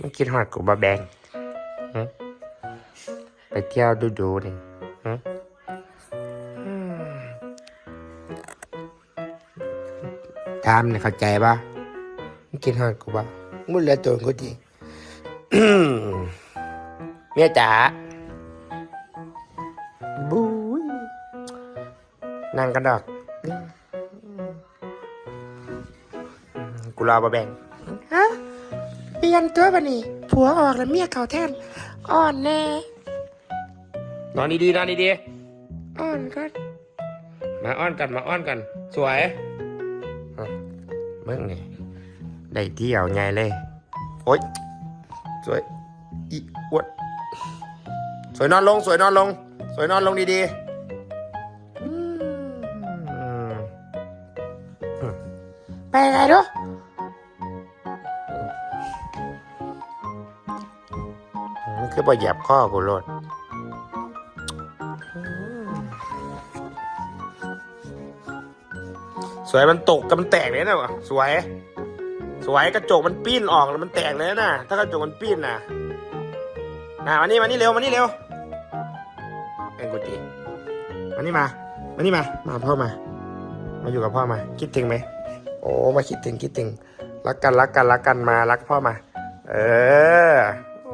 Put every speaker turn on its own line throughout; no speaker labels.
มันคิดฮอดกูบ่แบงไปเที่ยวดูดูๆนี่หึอืมถามเนี่ยเข้าใจปะมันคิดฮอดกูป่ะมึงเหลือตัวกูดีเมียจ๋าบุ้ยนั่งกันดอก กูรอมาแบ่ง
เปลี่ยนตัวบันนี่ผัวออกแล้วเมียเก่าแทนอ่อนแน่
นอนดีๆนอนดี
อ่อนก็
ๆมาอ้อนกันมาอ้อนกัน สวยอะมึงนี่ได้เที่ยวไงเลย โอ๊ยสวยอีอวดสวยนอนลง สวยนอนลง สวยนอนลงดีๆอืม
ไปไงดู
คือบ่เหยียบข้อกูโลดสวยมันตกกับมันแตกเลยนะวะสวย สวยกระจกมันปิ้นออกแล้วมันแตกเลยนะถ้ากระจกมันปิ้นนะนะมานี่มานี่เร็วมานี่เร็วเอ็งกูตีมานี่มามานี่มา มาพ่อมา มาอยู่กับพ่อมา คิดถึงไหมโอ้มาคิดถึงคิดถึงรักกันรักกันรักกันมารักพ่อมา เออ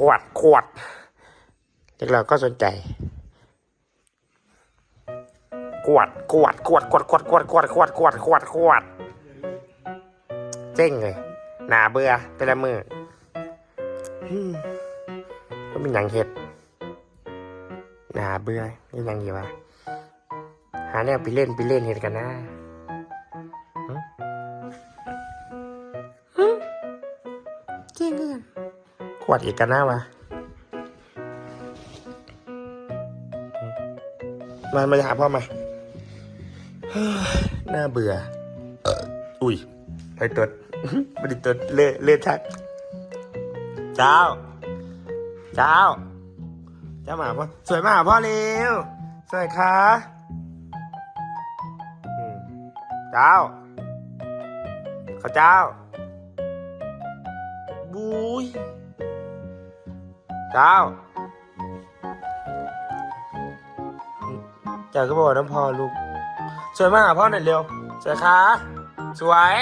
กวดกวดเด็กเราก็สนใจกวดกวดกวดกวดกวดกวดกวดกวดกวดกวดกวดเจ๊งเลยหนาเบื่อแต่ละมือก็เป็นหยังเห็ดหนาเบื่อนี่ยังอยู่วะหาแนวไปเล่นไปเล่นเห็ดกันนะ วดอีกกันหน้าวะมามาหาพ่อมาเฮ้ยน่าเบื่อ อุ้ยไปตดไม่ได้ตดเละเละชักเจ้า เจ้า เจ้าหมาพ่อ สวยมาหาพ่อเร็ว สวยค่ะเจ้าข้าเจ้าบุ้ย เจ้าเจ้าก็บอกน้ำพอลูก สวยมากหาพ่อหน่อยเร็ว สวยค่ะสวย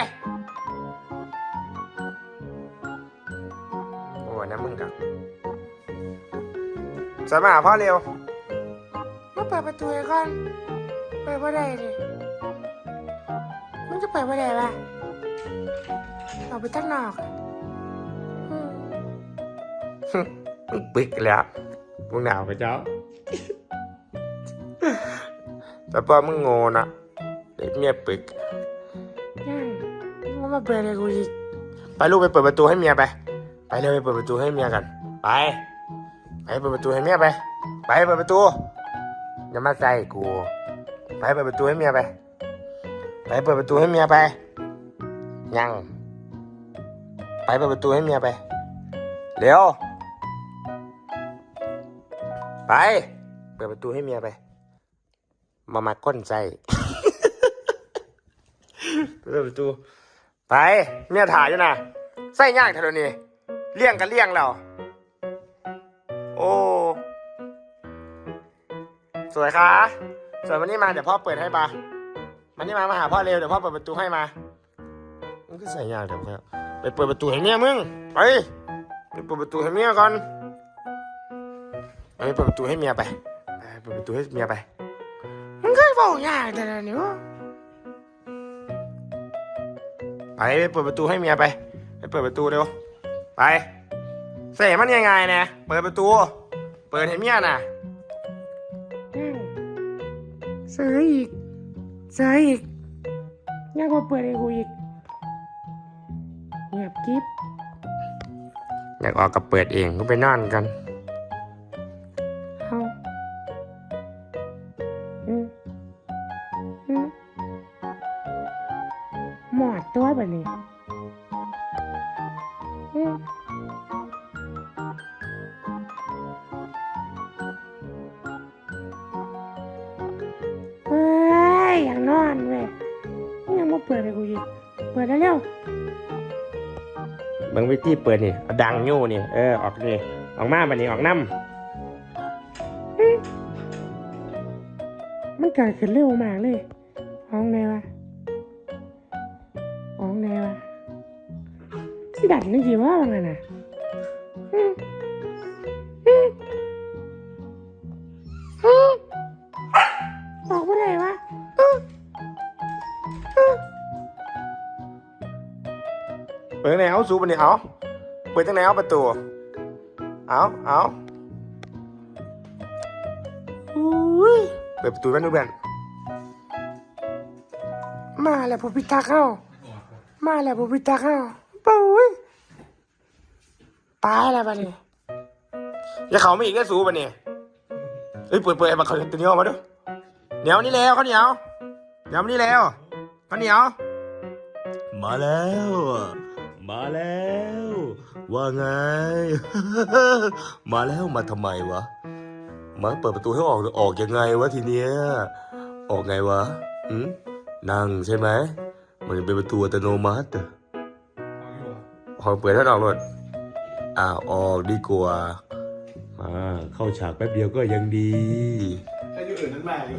โอ้น้ำมึงกับสวยมากหาพ่อเร็ว
มาเปิดประตูให้ก่อนเปิดว่าได้ดิมันจะเปิดว่าได้ปะออกไปตั้งนอกอื มึ
งปิกแล้วมึงหนาวไปเจ้า แต่พอมึงโง่นะเด็กเมียปิก
ยังว่ามาเปิดอะไรกูอีก
ไปลูกไปเปิดประตูให้เมียไป ไปเร็วไปเปิดประตูให้เมียกัน ไป ไปเปิดประตูให้เมียไป ไปเปิดประตูอย่ามาใส่กู ไปเปิดประตูให้เมียไป ไปเปิดประตูให้เมียไป ยัง ไปเปิดประตูให้เมียไป เร็ว ไป เปิดประตูให้เมียไป มามาก้นใจเปิดประตู ไปเมียถ่ายอยู่นะใส่ยากเท่านี้เลี้ยงกันเลี้ยงแล้วโอ้สวยค่ะสวยวันนี้มาเดี๋ยวพ่อเปิดให้ปะมันนี่มามาหาพ่อเร็วเดี๋ยวพ่อเปิดประตูให้มามันก็ใส่ยากเดี๋ยวไปเปิดประตูให้เมียมึงไปไปเปิดประตูให้เมียก่อน ไปเปิดประตูให้เมียไปไปเปิดประตูให้เมียไป
มันเคยบอกยากแต่ละนิ้ว
ไปไปเปิดประตูให้เมียไปไปเปิดประตูเร็วไปใส่มันยังไงเนี่ยเปิดประตู เปิดให้เมียน่ะ
ยังเสืออีกเสืออีกยังมาเปิดให้กูอีกเงียบกิ๊บ
อยากออกกับเปิดเองก็ไปนอนกัน
หมอดตัวแบบนี้อืมเฮ้ยอยากนอนเว้ยยังมาเปิดให้กูอีกเปิดแล้วเร็ว
เบิ่งวิธีเปิดนี่เอาดังอยู่นี่ เออ ออกนี่ ออกมาบัดนี้ ออกน้
มันเกิดขึ้นเร็วมากเลยห้องไหนวะ ห้องไหนวะดันนี่สิว่าว่าไงน่ะอืมอืมอืมออกไม่ได้วะอืมอืมำ
เปิดจังไหนเอาสูบัดนี้เอาเปิดจังไหนเอาประตูเอาเอาอุ้ยเปิดประตูกันดูแบน
มาแล้วผมพิทักษ์เข้า มาแล้วผมพิทักษ์เข้าปุ้ยตายแล้วบัดนี้
อย่าเขาไม่อีกได้สูบัดนี้เฮ้ยเปิดเปิดไอ้บักเขาตัวนี้ออกมาดูเหนียวนี่แล้วข้าวเหนียวเหนียวมานี่แล้วข้าวเหนียว มาแล้ว มาแล้ว ว่าไง มาแล้วมาทำไมวะ มาเปิดประตูให้ออกออกยังไงวะทีเนี้ยออกไงวะอืมนั่งใช่ไหม มันเป็นประตูอัตโนมัติอะพอเปิดท่านออกรถอ้าวออกดีกว่ามาเข้าฉากแป๊บเดียวก็ยังดี
ถ้าอยู่อื่นนั้นมาอยู่